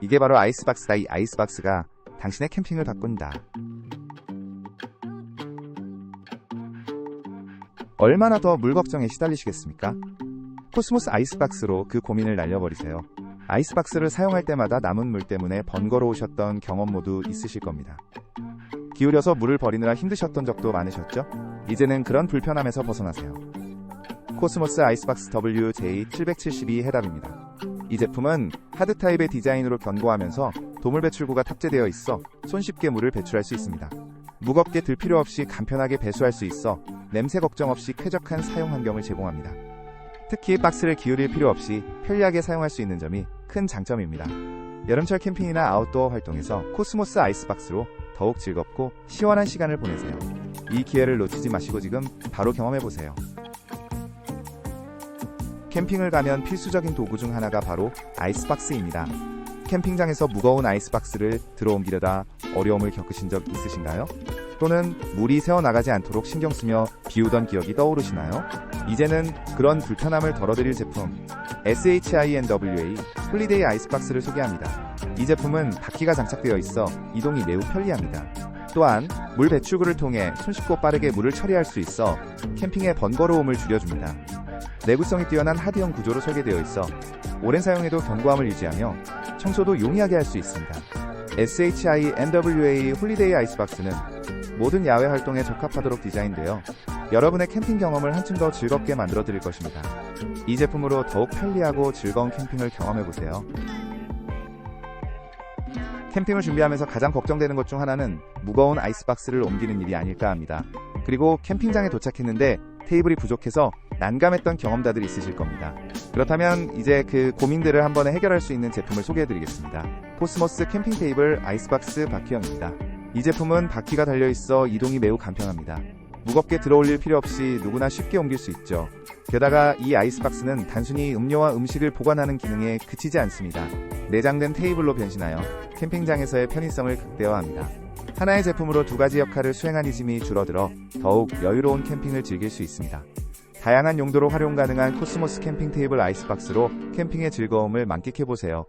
이게 바로 아이스박스다. 이 아이스박스가 당신의 캠핑을 바꾼다. 얼마나 더 물 걱정에 시달리시겠습니까? 코스모스 아이스박스로 그 고민을 날려버리세요. 아이스박스를 사용할 때마다 남은 물 때문에 번거로우셨던 경험 모두 있으실 겁니다. 기울여서 물을 버리느라 힘드셨던 적도 많으셨죠? 이제는 그런 불편함에서 벗어나세요. 코스모스 아이스박스 WJ772 해답입니다. 이 제품은 하드 타입의 디자인으로 견고하면서 도물 배출구가 탑재되어 있어 손쉽게 물을 배출할 수 있습니다. 무겁게 들 필요 없이 간편하게 배수할 수 있어 냄새 걱정 없이 쾌적한 사용 환경을 제공합니다. 특히 박스를 기울일 필요 없이 편리하게 사용할 수 있는 점이 큰 장점입니다. 여름철 캠핑이나 아웃도어 활동에서 코스모스 아이스박스로 더욱 즐겁고 시원한 시간을 보내세요. 이 기회를 놓치지 마시고 지금 바로 경험해보세요. 캠핑을 가면 필수적인 도구 중 하나가 바로 아이스박스입니다. 캠핑장에서 무거운 아이스박스를 들어옮기려다 어려움을 겪으신 적 있으신가요? 또는 물이 새어나가지 않도록 신경 쓰며 비우던 기억이 떠오르시나요? 이제는 그런 불편함을 덜어드릴 제품 SHINWA 홀리데이 아이스박스를 소개합니다. 이 제품은 바퀴가 장착되어 있어 이동이 매우 편리합니다. 또한 물 배출구를 통해 손쉽고 빠르게 물을 처리할 수 있어 캠핑의 번거로움을 줄여줍니다. 내구성이 뛰어난 하드형 구조로 설계되어 있어 오랜 사용에도 견고함을 유지하며 청소도 용이하게 할 수 있습니다. SHINWA 홀리데이 아이스박스는 모든 야외 활동에 적합하도록 디자인되어 여러분의 캠핑 경험을 한층 더 즐겁게 만들어 드릴 것입니다. 이 제품으로 더욱 편리하고 즐거운 캠핑을 경험해 보세요. 캠핑을 준비하면서 가장 걱정되는 것 중 하나는 무거운 아이스박스를 옮기는 일이 아닐까 합니다. 그리고 캠핑장에 도착했는데 테이블이 부족해서 난감했던 경험자들이 있으실 겁니다. 그렇다면 이제 그 고민들을 한 번에 해결할 수 있는 제품을 소개해 드리겠습니다. 코스모스 캠핑 테이블 아이스박스 바퀴형입니다. 이 제품은 바퀴가 달려있어 이동이 매우 간편합니다. 무겁게 들어올릴 필요 없이 누구나 쉽게 옮길 수 있죠. 게다가 이 아이스박스는 단순히 음료와 음식을 보관하는 기능에 그치지 않습니다. 내장된 테이블로 변신하여 캠핑장에서의 편의성을 극대화합니다. 하나의 제품으로 두 가지 역할을 수행하는 짐이 줄어들어 더욱 여유로운 캠핑을 즐길 수 있습니다. 다양한 용도로 활용 가능한 코스모스 캠핑 테이블 아이스박스로 캠핑의 즐거움을 만끽해보세요.